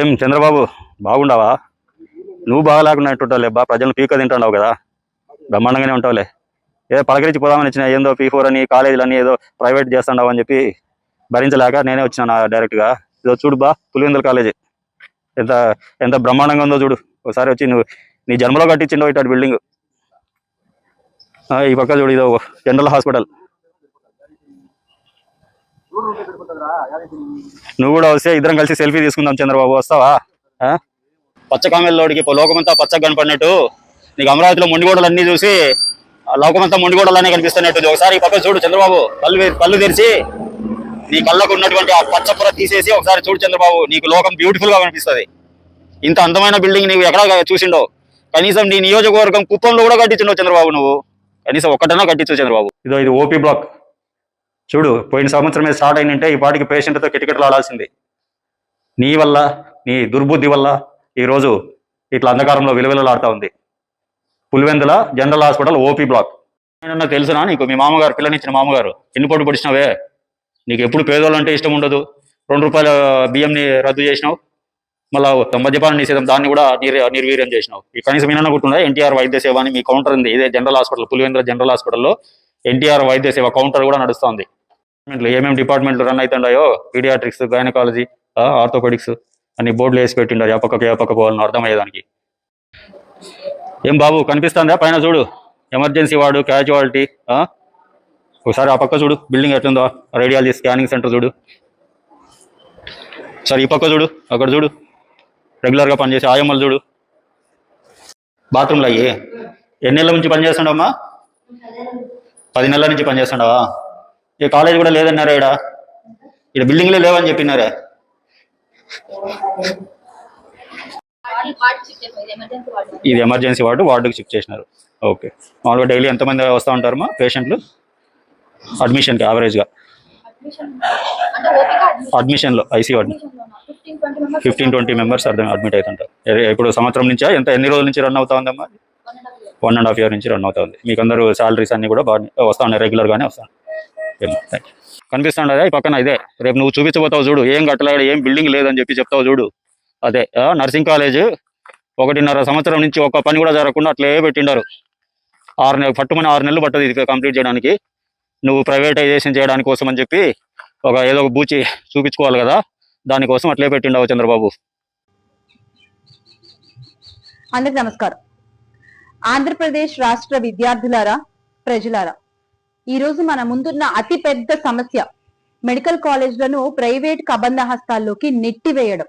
ఏం చంద్రబాబు బాగుండవా? నువ్వు బాగా లేకుండా బా ప్రజలను పీక తింటున్నావు కదా. బ్రహ్మాండంగానే ఉంటావులే. ఏదో పలకరించి పోదామని వచ్చిన ఏందో పీ ఫోర్ అని కాలేజీలు అని ఏదో ప్రైవేట్ చేస్తున్నావు అని చెప్పి భరించలేక నేనే వచ్చిన డైరెక్ట్గా ఇదో చూడు బా పులివెందుల కాలేజీ. ఎంత ఎంత బ్రహ్మాండంగా ఉందో చూడు. ఒకసారి వచ్చి నువ్వు నీ జన్మలో కట్టించిండవు ఇటు బిల్డింగ్ ఈ పక్క చూడు ఇదో జనరల్ హాస్పిటల్. నువ్వు కూడా వస్తే ఇద్దరం కలిసి సెల్ఫీ తీసుకుందాం చంద్రబాబు వస్తావా? ఆ? పచ్చ కామెల్లోడికి లోకమంతా పచ్చగా కనపడినట్టు. నీకు అమరావతిలో మొండిగోడలు అన్ని చూసి ఆ లోకమంతా మొండిగోడలనే కనిపిస్తున్నట్టు ఒకసారి పక్క చూడు చంద్రబాబు కళ్ళు తె- కళ్ళు తెరిచి నీ కళ్ళకు ఉన్నటువంటి ఆ పచ్చపుర తీసేసి ఒకసారి చూడు చంద్రబాబు నీకు లోకం బ్యూటిఫుల్గా కనిపిస్తుంది. ఇంత అందమైన బిల్డింగ్ నీవు ఎక్కడ చూసిండో? కనీసం నీ నియోజకవర్గం కుప్పంలో కూడా కట్టించుండవు చంద్రబాబు నువ్వు. కనీసం ఒక్కటన్నా కట్టించు చంద్రబాబు. ఇదో ఇది ఓపీ బ్లాక్. చూడు పోయిన సంవత్సరమే స్టార్ట్ అయినంటే ఈ పాటికి పేషెంట్తో కిటకిటలు ఆడాల్సింది. నీ వల్ల నీ దుర్బుద్ధి వల్ల ఈరోజు ఇట్లా అంధకారంలో విలువలాడుతూ ఉంది. Pulivendula general hospital OP block. ఏమన్నా తెలుసునా నీకు? మీ మామగారు పిల్లనిచ్చిన మామగారు ఎన్ని పొట్టు పొడిచినావే? నీకు ఎప్పుడు పేదోళ్ళు అంటే ఇష్టం ఉండదు. రెండు రూపాయల బియ్యంని రద్దు చేసినావు. మళ్ళా మద్యపానం నిషేధం దాన్ని కూడా నిర్ నిర్వీర్యం చేసినావు. ఈ కనీసం ఏమన్నా గుర్తుండే ఎన్టీఆర్ వైద్య సేవ అని మీ కౌంటర్ ఉంది. ఇదే జనరల్ హాస్పిటల్ పులివెందుల జనరల్ హాస్పిటల్లో ఎన్టీఆర్ వైద్య సేవ కౌంటర్ కూడా నడుస్తుంది డిపార్ట్మెంట్లు ఏమేమి డిపార్ట్మెంట్లు రన్ అవుతుండాయో పీడియాట్రిక్స్ గైనకాలజీ ఆర్థోపెడిక్స్ అన్ని బోర్డులు వేసి పెట్టిండారు. ఏ పక్కకి ఏ పక్క పోవాలని అర్థమయ్యేదానికి. ఏం బాబు కనిపిస్తుందా? పైన చూడు. ఎమర్జెన్సీ వార్డు క్యాజువాలిటీ ఒకసారి ఆ పక్క చూడు. బిల్డింగ్ ఎట్లుందో రేడియాలజీ స్కానింగ్ సెంటర్ చూడు. సరే ఈ పక్క చూడు. అక్కడ చూడు. రెగ్యులర్గా పనిచేసే ఆయమ్మలు చూడు. బాత్రూమ్లు అయ్యి. ఎన్ని నెలల నుంచి పనిచేస్తుండమ్మా? పది నెలల నుంచి పనిచేస్తుండవా? ఈ కాలేజ్ కూడా లేదన్నారా ఇక్కడ ఇక్కడ బిల్డింగ్లే లేవని చెప్పినారే ఇది ఎమర్జెన్సీ వార్డు వార్డుకి షిఫ్ట్ చేసినారు. ఓకే. మామూలుగా డైలీ ఎంతమంది వస్తూ ఉంటారమ్మా పేషెంట్లు? అడ్మిషన్కి యావరేజ్గా అడ్మిషన్లో ఐసీ అడ్మిషన్ ఫిఫ్టీన్ ట్వంటీ మెంబర్స్ అర్థం అడ్మిట్ అవుతుంటారు. ఇప్పుడు సంవత్సరం నుంచా? ఎంత ఎన్ని రోజుల నుంచి రన్ అవుతా ఉందమ్మా? వన్ అండ్ హాఫ్ ఇయర్ నుంచి రన్ అవుతా ఉంది. మీకు అందరూ సాలరీస్ అన్ని కూడా బాగా వస్తా ఉన్నాయి రెగ్యులర్గానే వస్తాను కనిపిస్తుండదా? ఈ పక్కన ఇదే. రేపు నువ్వు చూపించబోతావు చూడు. ఏం కట్టలేడు ఏం బిల్డింగ్ లేదని చెప్పి చెప్తావు చూడు. అదే నర్సింగ్ కాలేజ్ ఒకటిన్నర సంవత్సరం నుంచి ఒక పని కూడా జరగకుండా అట్లే పెట్టిండారు. ఆరు నెలలు పట్టుమని ఆరు నెలలు పట్టదు ఇది కంప్లీట్ చేయడానికి. నువ్వు ప్రైవేటైజేషన్ చేయడానికి కోసం అని చెప్పి ఒక ఏదో ఒక బూచి చూపించుకోవాలి కదా. దానికోసం అట్లే పెట్టిండవు చంద్రబాబు. అందరికి నమస్కారం. ఆంధ్రప్రదేశ్ రాష్ట్ర విద్యార్థులారా ప్రజలారా ఈ రోజు మన ముందున్న అతి పెద్ద సమస్య మెడికల్ కాలేజ్లను ప్రైవేట్ కబంధ హస్తాల్లోకి నెట్టివేయడం.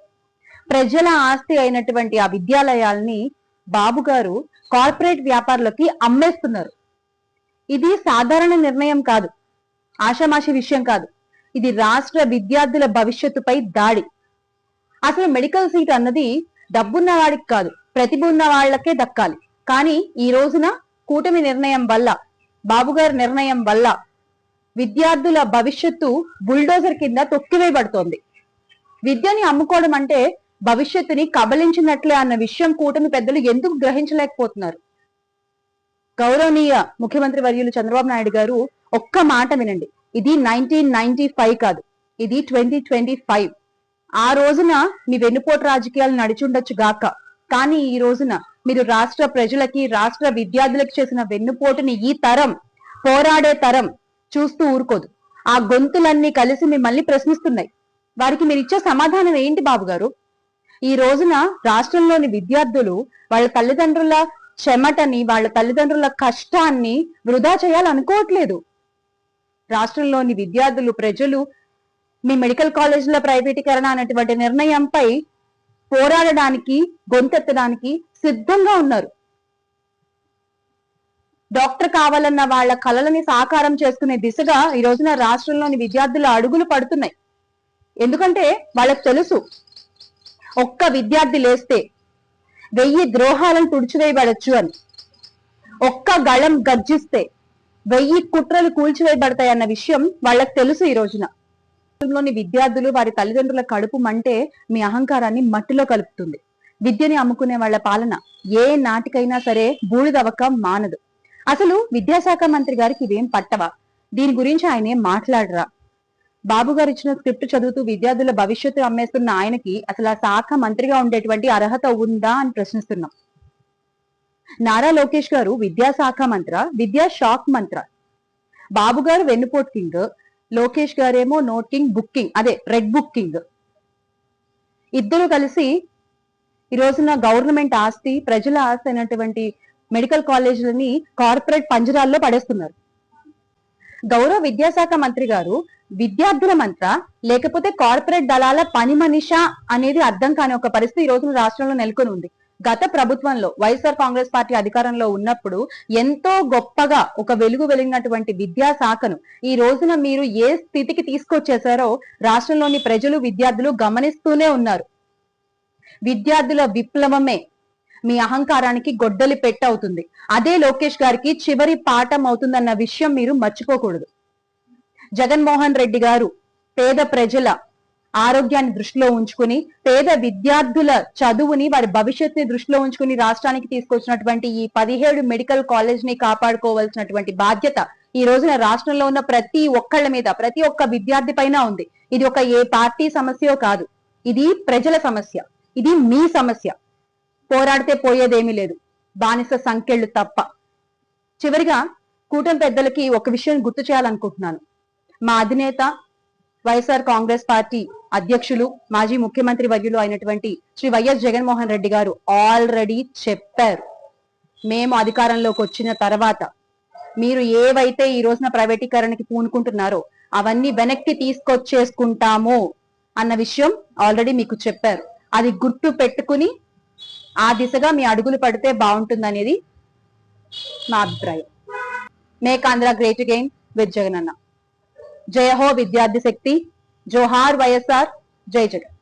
ప్రజల ఆస్తి అయినటువంటి ఆ విద్యాలయాల్ని బాబు గారు కార్పొరేట్ వ్యాపారులకి అమ్మేస్తున్నారు. ఇది సాధారణ నిర్ణయం కాదు ఆషామాషి విషయం కాదు. ఇది రాష్ట్ర విద్యార్థుల భవిష్యత్తుపై దాడి. అసలు మెడికల్ సీట్ అన్నది డబ్బున్న వాడికి కాదు ప్రతిభ ఉన్న వాళ్ళకే దక్కాలి. కానీ ఈ రోజున కూటమి నిర్ణయం వల్ల బాబుగారి నిర్ణయం వల్ల విద్యార్థుల భవిష్యత్తు బుల్డోజర్ కింద తొక్కివేయబడుతోంది. విద్యని అమ్ముకోవడం అంటే భవిష్యత్తుని కబలించినట్లే అన్న విషయం కూటమి పెద్దలు ఎందుకు గ్రహించలేకపోతున్నారు? గౌరవనీయ ముఖ్యమంత్రి వర్యులు చంద్రబాబు నాయుడు గారు ఒక్క మాట వినండి. ఇది నైన్టీన్ నైన్టీ ఫైవ్ కాదు. ఇది ట్వంటీ ట్వంటీ ఫైవ్. ఆ రోజున మీ వెన్నుపోటు రాజకీయాలు నడిచుండొచ్చు గాక. కానీ ఈ రోజున మీరు రాష్ట్ర ప్రజలకి రాష్ట్ర విద్యార్థులకు చేసిన వెన్నుపోటుని ఈ తరం పోరాడే తరం చూస్తూ ఊరుకోదు. ఆ గొంతులన్నీ కలిసి మిమ్మల్ని ప్రశ్నిస్తున్నాయి. వారికి మీరు ఇచ్చే సమాధానం ఏంటి బాబు గారు ఈ రోజున రాష్ట్రంలోని విద్యార్థులు వాళ్ళ తల్లిదండ్రుల చెమటని వాళ్ళ తల్లిదండ్రుల కష్టాన్ని వృధా చేయాలనుకోవట్లేదు. రాష్ట్రంలోని విద్యార్థులు ప్రజలు మీ మెడికల్ కాలేజీల ప్రైవేటీకరణ అనేటువంటి నిర్ణయంపై పోరాడడానికి గొంతెత్తడానికి సిద్ధంగా ఉన్నారు. డాక్టర్ కావాలన్న వాళ్ళ కలలని సాకారం చేసుకునే దిశగా ఈ రోజున రాష్ట్రంలోని విద్యార్థుల అడుగులు పడుతున్నాయి. ఎందుకంటే వాళ్ళకి తెలుసు ఒక్క విద్యార్థి లేస్తే వెయ్యి ద్రోహాలను తుడిచివేయబడచ్చు అని. ఒక్క గళం గర్జిస్తే వెయ్యి కుట్రలు కూల్చివేయబడతాయన్న విషయం వాళ్ళకి తెలుసు ఈ రోజున. లోని విద్యార్థులు వారి తల్లిదండ్రుల కడుపు మంటే మీ అహంకారాన్ని మట్టిలో కలుపుతుంది. విద్యని అమ్ముకునే వాళ్ళ పాలన ఏ నాటికైనా సరే బూడిదవక మానదు. అసలు విద్యాశాఖ మంత్రి గారికి ఇవేం పట్టవా? దీని గురించి ఆయనే మాట్లాడరా? బాబు గారు ఇచ్చిన స్క్రిప్ట్ చదువుతూ విద్యార్థుల భవిష్యత్తు అమ్మేస్తున్న ఆయనకి అసలు ఆ శాఖ మంత్రిగా ఉండేటువంటి అర్హత ఉందా అని ప్రశ్నిస్తున్నాం. నారా లోకేష్ గారు విద్యాశాఖ మంత్ర విద్యా షాక్ మంత్ర. బాబు గారు వెన్నుపోట్ కింగ్ లోకేష్ గారేమో నోటింగ్ బుకింగ్ అదే రెడ్ బుకింగ్ ఇద్దరు కలిసి ఈ రోజున గవర్నమెంట్ ఆస్తి ప్రజల ఆస్తి అయినటువంటి మెడికల్ కాలేజీలని కార్పొరేట్ పంజరాల్లో పడేస్తున్నారు. గౌరవ విద్యాశాఖ మంత్రి గారు విద్యార్థుల మంత్ర లేకపోతే కార్పొరేట్ దళాల పని మనిష అనేది అర్థం కాని ఒక పరిస్థితి ఈ రోజున రాష్ట్రంలో నెలకొని ఉంది గత ప్రభుత్వంలో వైఎస్ఆర్ కాంగ్రెస్ పార్టీ అధికారంలో ఉన్నప్పుడు ఎంతో గొప్పగా ఒక వెలుగు వెలిగినటువంటి విద్యాశాఖను ఈ రోజున మీరు ఏ స్థితికి తీసుకొచ్చేసారో రాష్ట్రంలోని ప్రజలు విద్యార్థులు గమనిస్తూనే ఉన్నారు. విద్యార్థుల విప్లవమే మీ అహంకారానికి గొడ్డలి పెట్టవుతుంది. అదే లోకేష్ గారికి చివరి పాఠం అవుతుందన్న విషయం మీరు మర్చిపోకూడదు. జగన్మోహన్ రెడ్డి గారు పేద ప్రజల ఆరోగ్యాన్ని దృష్టిలో ఉంచుకుని పేద విద్యార్థుల చదువుని వారి భవిష్యత్తుని దృష్టిలో ఉంచుకుని రాష్ట్రానికి తీసుకొచ్చినటువంటి ఈ పదిహేడు మెడికల్ కాలేజ్ని కాపాడుకోవాల్సినటువంటి బాధ్యత ఈ రోజున రాష్ట్రంలో ఉన్న ప్రతి ఒక్కళ్ళ మీద ప్రతి ఒక్క విద్యార్థి పైన ఉంది. ఇది ఒక ఏ పార్టీ సమస్యో కాదు. ఇది ప్రజల సమస్య. ఇది మీ సమస్య. పోరాడితే పోయేదేమీ లేదు. బానిస సంఖ్యలు తప్ప. చివరిగా కూటమి పెద్దలకి ఒక విషయం గుర్తు చేయాలనుకుంటున్నాను. మా అధినేత వైఎస్ఆర్ కాంగ్రెస్ పార్టీ అధ్యక్షులు మాజీ ముఖ్యమంత్రి వర్యులు అయినటువంటి శ్రీ వైఎస్ జగన్మోహన్ రెడ్డి గారు ఆల్రెడీ చెప్పారు. మేము అధికారంలోకి వచ్చిన తర్వాత మీరు ఏవైతే ఈ రోజున ప్రైవేటీకరణకి పూనుకుంటున్నారో అవన్నీ వెనక్కి తీసుకొచ్చేసుకుంటాము అన్న విషయం ఆల్రెడీ మీకు చెప్పారు. అది గుర్తు పెట్టుకుని ఆ దిశగా మీ అడుగులు పడితే బాగుంటుందనేది నా అభిప్రాయం. Make Andhra great again with Jagan అన్న జయ హో విద్యార్థి శక్తి. జోహార్ వైఎస్ఆర్ జై జగన్